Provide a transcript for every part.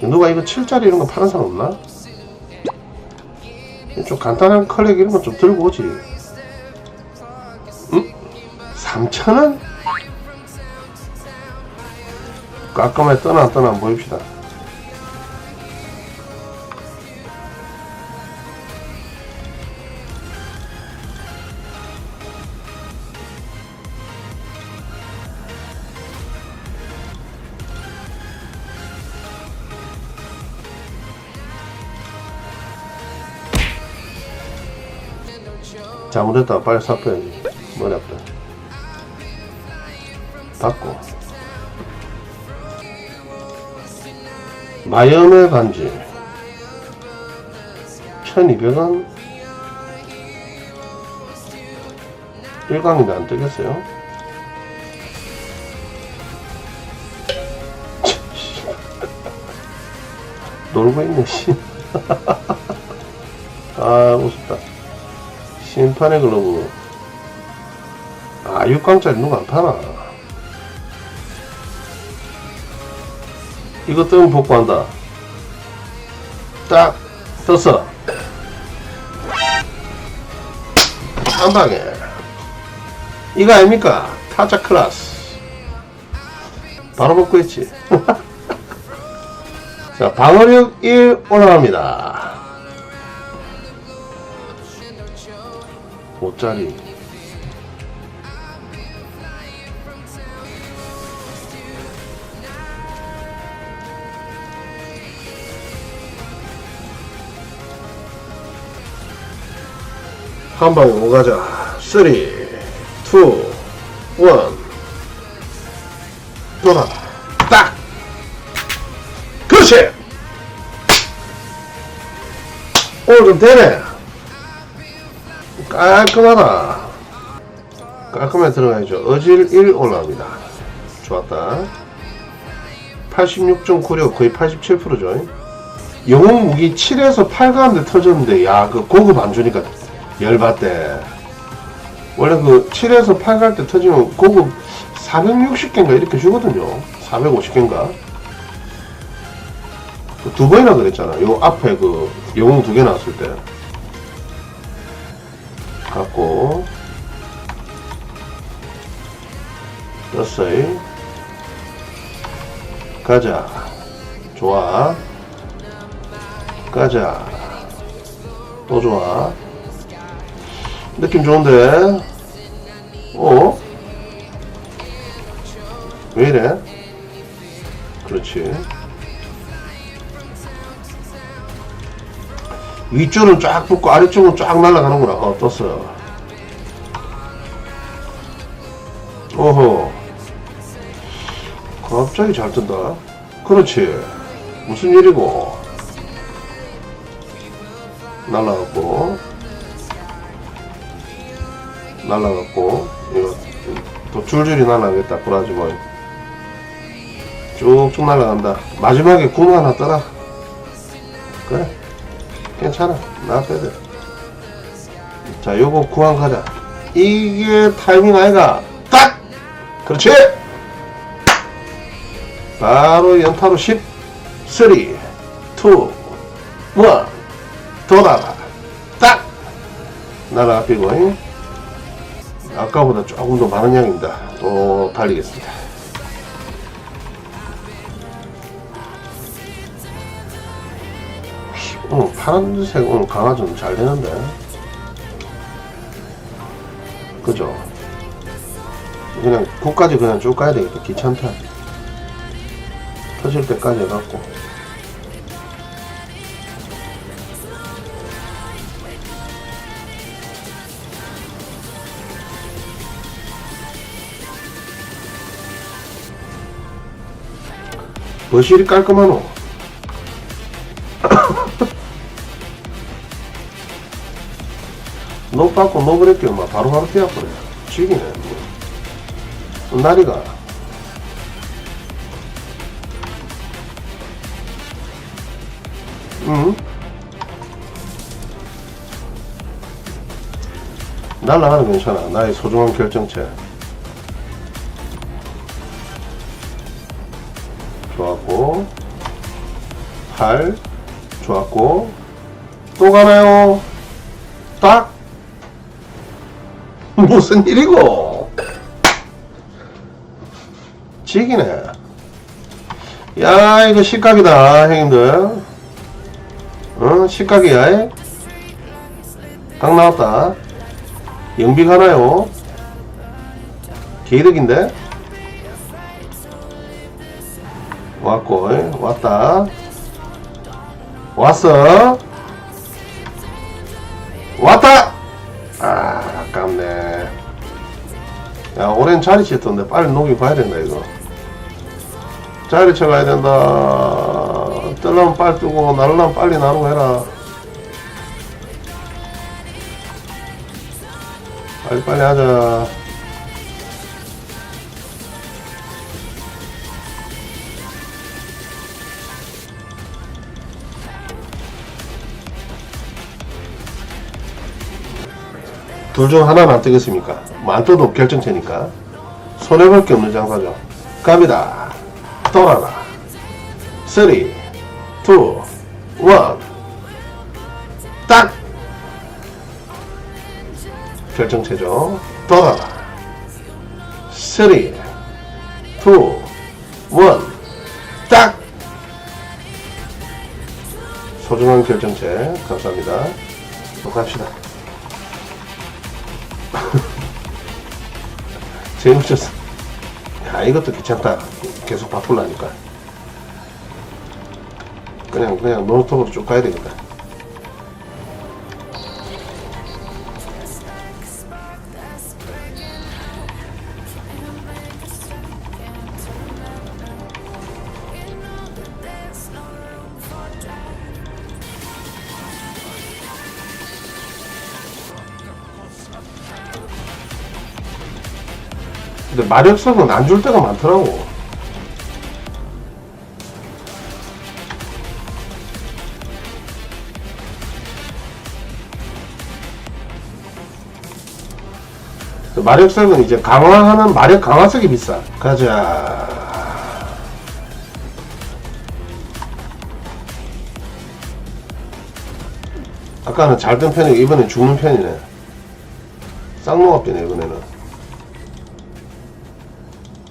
누가 이거 7짜리 이런 거 파는 사람 없나? 좀 간단한 컬렉 이런 거 좀 들고 오지. 응? 3,000원? 깔끔하게 떠나 떠나 한번 보입시다. 잘못했다 빨리 삽혀야지. 머리 아프다. 받고. 마염의 반지. 1200원. 1강인데 안 뜨겠어요? 놀고 있네 씨. 아 우습다 심판의 글러브 아 6강짜리 누가 안 파나. 이거 뜨면 복구한다. 딱 떴어. 한 방에. 이거 아닙니까? 타자 클라스. 바로 복구했지. 자 방어력 1 올라갑니다 5짜리. 한 방에 오가자. 3 2 1 돌아. 딱! 그렇지! 오늘 좀 되네 깔끔하다. 깔끔하게 들어가야죠. 어질 1 올라옵니다. 좋았다. 86.96 거의 87%죠. 영웅 무기 7에서 8 가는데 터졌는데 야 그 고급 안 주니까 열받대. 원래 그 7에서 8갈 때 터지면 고급 460개인가 이렇게 주거든요. 450개인가. 두 번이나 그랬잖아. 요 앞에 그 영웅 두 개 나왔을 때. 갖고. 떴어요. 가자. 좋아. 가자. 또 좋아. 느낌 좋은데? 어? 왜 이래? 그렇지 위쪽은 쫙 붙고 아래쪽은 쫙 날아가는구나. 어, 떴어요. 오호. 갑자기 잘 뜬다. 그렇지. 무슨 일이고. 날아갔고. 날아갔고. 이거 또 줄줄이 날아가겠다. 브라지 뭐. 쭉쭉 날아간다. 마지막에 군 하나 떠라. 그래. 괜찮아. 나빼야 돼. 자, 요거 구한 가자. 이게 타이밍 아이가? 딱! 그렇지! 바로 연타로 10, 3, 2, 1, 돌아라. 딱! 날아가피고, 잉? 아까보다 조금 더 많은 양입니다. 또 달리겠습니다. 어, 파란색 오늘 강화 좀 잘 되는데. 그죠? 그냥 끝까지 그냥 쭉 가야 되겠다. 귀찮다. 터질 때까지 해갖고. 거실이 깔끔하노? 노 받고 노 그랬게 막 바로바로 뛰어버려. 죽이네. 뭐. 나리가. 응? 날라가는 건 괜찮아. 나의 소중한 결정체. 좋았고. 8 좋았고 또 가나요? 딱 무슨 일이고? 지기네. 야 이거 식각이다 형님들. 어 식각이야 각 나왔다. 영비 가나요? 개이득인데? 왔고 왔다. 왔어? 왔다 야 오랜 자리 쳤던데 빨리 녹이 봐야 된다 이거. 자리 쳐가야 된다. 뜨려면 빨리 뜨고 날려면 빨리 나누고 해라. 빨리 빨리 하자 둘 중 하나는 안 뜨겠습니까? 뭐안 떠도 결정체니까. 손해볼 게 없는 장사죠. 갑니다. 돌아라. 3 2 1 딱! 결정체죠. 돌아라. 3 2 1 딱! 소중한 결정체. 감사합니다. 또 갑시다 재밌었어. 야, 이것도 괜찮다. 계속 바꾸려니까. 그냥, 그냥 노트북으로 쭉 가야 되겠다. 근데 마력성은 안줄 때가 많더라고. 그 마력성은 이제 강화하는 마력 강화석이 비싸. 가자. 아까는 잘 된 편이고 이번엔 죽는 편이네. 쌍놈앞이네 이번에는.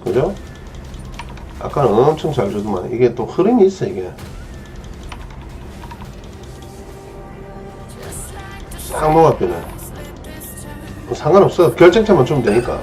그죠? 아까는 엄청 잘 주더만 이게 또 흐름이 있어 이게. 쌍놈앞이네. 뭐 상관없어. 결정체만 주면 되니까